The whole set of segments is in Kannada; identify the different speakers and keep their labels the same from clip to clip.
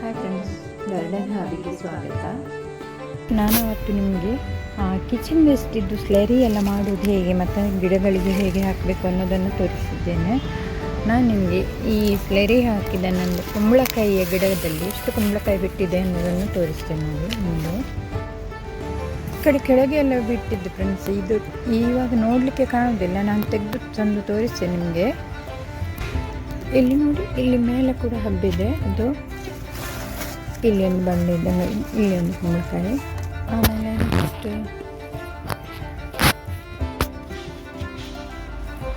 Speaker 1: ಹಾಯ್ ಫ್ರೆಂಡ್ಸ್ ಗಾರ್ಡನ್ ಹಾಬಿಗೆ ಸ್ವಾಗತ. ನಾನು ಅವತ್ತು ನಿಮಗೆ ಕಿಚನ್ ವೇಸ್ಟ್ ಇದ್ದು ಸ್ಲೇರಿ ಎಲ್ಲ ಮಾಡೋದು ಹೇಗೆ ಮತ್ತು ಗಿಡಗಳಿಗೆ ಹೇಗೆ ಹಾಕಬೇಕು ಅನ್ನೋದನ್ನು ತೋರಿಸಿದ್ದೇನೆ. ನಾನು ನಿಮಗೆ ಈ ಸ್ಲೆರಿ ಹಾಕಿದ ನನ್ನ ಕುಂಬಳಕಾಯಿಯ ಗಿಡದಲ್ಲಿ ಎಷ್ಟು ಕುಂಬಳಕಾಯಿ ಬಿಟ್ಟಿದೆ ಅನ್ನೋದನ್ನು ತೋರಿಸ್ತೇನೆ ನೋಡಿ ಮುಂದೆ. ಕಡೆ ಕೆಳಗೆ ಎಲ್ಲ ಬಿಟ್ಟಿದ್ದು ಫ್ರೆಂಡ್ಸ್ ಇದು ಇವಾಗ ನೋಡಲಿಕ್ಕೆ ಕಾಣೋದಿಲ್ಲ ನಾನು ತೆಗೆದು ತಂದು ತೋರಿಸ್ತೇನೆ ನಿಮಗೆ. ಇಲ್ಲಿ ನೋಡಿ, ಇಲ್ಲಿ ಮೇಲೆ ಕೂಡ ಹಬ್ಬಿದೆ. ಅದು ಇಲ್ಲಿ ಒಂದು ಬಂದಿದೆ ಇಲ್ಲಿ ಒಂದು ಕುಂಬಳಕಾಯಿ ಆಮೇಲೆ ನೆಕ್ಸ್ಟ್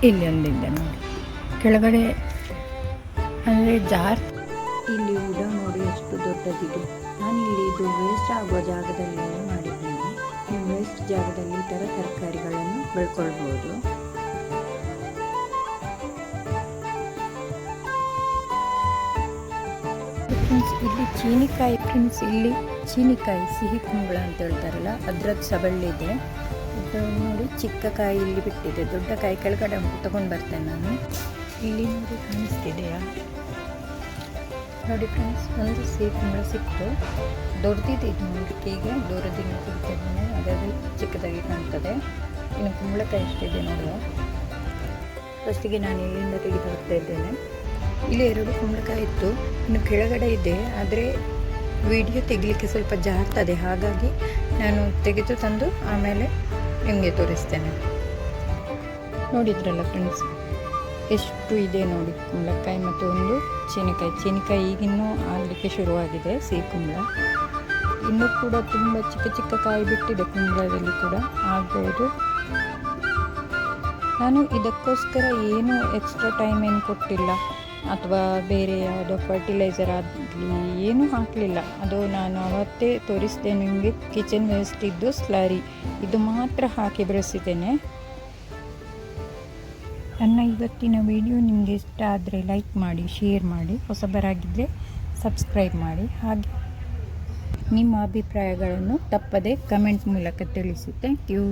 Speaker 1: ಇಲ್ಲಿ ಒಂದಿದೆ ನೋಡಿ. ಕೆಳಗಡೆ ಅಂದರೆ ಜಾರ್ ಇಲ್ಲಿ ಊಟ ನೋಡಿ ಎಷ್ಟು ದೊಡ್ಡದಿದೆ. ನಾನು ಇಲ್ಲಿ ಇದು ವೇಸ್ಟ್ ಆಗುವ ಜಾಗದಲ್ಲಿ ಮಾಡಿದ್ದೇನೆ. ನೀವು ವೇಸ್ಟ್ ಜಾಗದಲ್ಲಿ ಈ ಥರ ತರಕಾರಿಗಳನ್ನು ಬೆಳ್ಕೊಳ್ಬೋದು. ಫ್ರೆಂಡ್ಸ್ ಇಲ್ಲಿ ಚೀನಿಕಾಯಿ ಫ್ರೆಂಡ್ಸ್ ಇಲ್ಲಿ ಚೀನಿಕಾಯಿ, ಸಿಹಿ ಕುಂಬಳ ಅಂತ ಹೇಳ್ತಾರಲ್ಲ, ಅದ್ರದ್ದು ಸಬಳ್ಳಿದೆ ಇದು. ನೋಡಿ, ಚಿಕ್ಕ ಕಾಯಿ ಇಲ್ಲಿ ಬಿಟ್ಟಿದೆ. ದೊಡ್ಡ ಕಾಯಿ ಕೆಳಗಡೆ ತಗೊಂಡು ಬರ್ತೇನೆ ನಾನು. ಇಲ್ಲಿ ನೋಡಿ ಕಾಣಿಸ್ತಿದೆಯಾ ನೋಡಿ ಫ್ರೆಂಡ್ಸ್ ಒಂದು ಸಿಹಿ ಕುಂಬಳ ಸಿಕ್ತು. ದೊಡ್ಡದಿದೆ ಇದು ನೋಡಲಿಕ್ಕೆ ಈಗ ದೂರದಿಂದ ಕೊಡ್ತಿದ್ದೇನೆ ಅದಾದರೆ ಚಿಕ್ಕದಾಗಿ ಕಾಣ್ತದೆ. ಇನ್ನು ಕುಂಬಳಕಾಯಿ ಎಷ್ಟಿದೆ ನೋಡುವ? ಫಸ್ಟಿಗೆ ನಾನು ಇಲ್ಲಿಂದ ತೆಗೆದು ಹೋಗ್ತಾ ಇದ್ದೇನೆ. ಇಲ್ಲಿ ಎರಡು ಕುಂಬಳಕಾಯಿ ಇತ್ತು. ಇನ್ನು ಕೆಳಗಡೆ ಇದೆ. ಆದರೆ ವಿಡಿಯೋ ತೆಗಿಲಿಕ್ಕೆ ಸ್ವಲ್ಪ ಜಾರ್ತದೆ ಹಾಗಾಗಿ ನಾನು ತೆಗೆದು ತಂದು ಆಮೇಲೆ ನಿಮಗೆ ತೋರಿಸ್ತೇನೆ. ನೋಡಿದ್ರಲ್ಲ ಫ್ರೆಂಡ್ಸ್ ಎಷ್ಟು ಇದೆ ನೋಡಿ ಕುಂಬಳಕಾಯಿ ಮತ್ತು ಒಂದು ಚೀನಿಕಾಯಿ. ಚೀನಿಕಾಯಿ ಈಗಿನ್ನೂ ಆಗಲಿಕ್ಕೆ ಶುರುವಾಗಿದೆ ಸಿಹಿ ಕುಂಬಳ. ಇನ್ನೂ ಕೂಡ ತುಂಬ ಚಿಕ್ಕ ಚಿಕ್ಕ ಕಾಯಿ ಬಿಟ್ಟಿದೆ ಕುಂಬಳದಲ್ಲಿ ಕೂಡ. ಆಗ್ಬೋದು. ನಾನು ಇದಕ್ಕೋಸ್ಕರ ಏನು ಎಕ್ಸ್ಟ್ರಾ ಟೈಮ್ ಏನು ಕೊಟ್ಟಿಲ್ಲ. ಅಥವಾ ಬೇರೆ ಯಾವುದೋ ಫರ್ಟಿಲೈಸರ್ ಆಗಲಿ, ಏನೂ ಹಾಕಲಿಲ್ಲ. ಅದು ನಾನು ಅವತ್ತೇ ತೋರಿಸಿದೆ ನಿಮಗೆ. ಕಿಚನ್ ವೇಸ್ಟ್ ಇದ್ದು ಸ್ಲರಿ ಇದು ಮಾತ್ರ ಹಾಕಿ ಬೆಳೆಸಿದ್ದೇನೆ. ನನ್ನ ಇವತ್ತಿನ ವಿಡಿಯೋ ನಿಮಗೆ ಇಷ್ಟ ಆದರೆ ಲೈಕ್ ಮಾಡಿ ಶೇರ್ ಮಾಡಿ ಹೊಸಬರಾಗಿದ್ದರೆ ಸಬ್ಸ್ಕ್ರೈಬ್ ಮಾಡಿ. ಹಾಗೆ ನಿಮ್ಮ ಅಭಿಪ್ರಾಯಗಳನ್ನು ತಪ್ಪದೆ ಕಮೆಂಟ್ ಮೂಲಕ ತಿಳಿಸಿ. Thank you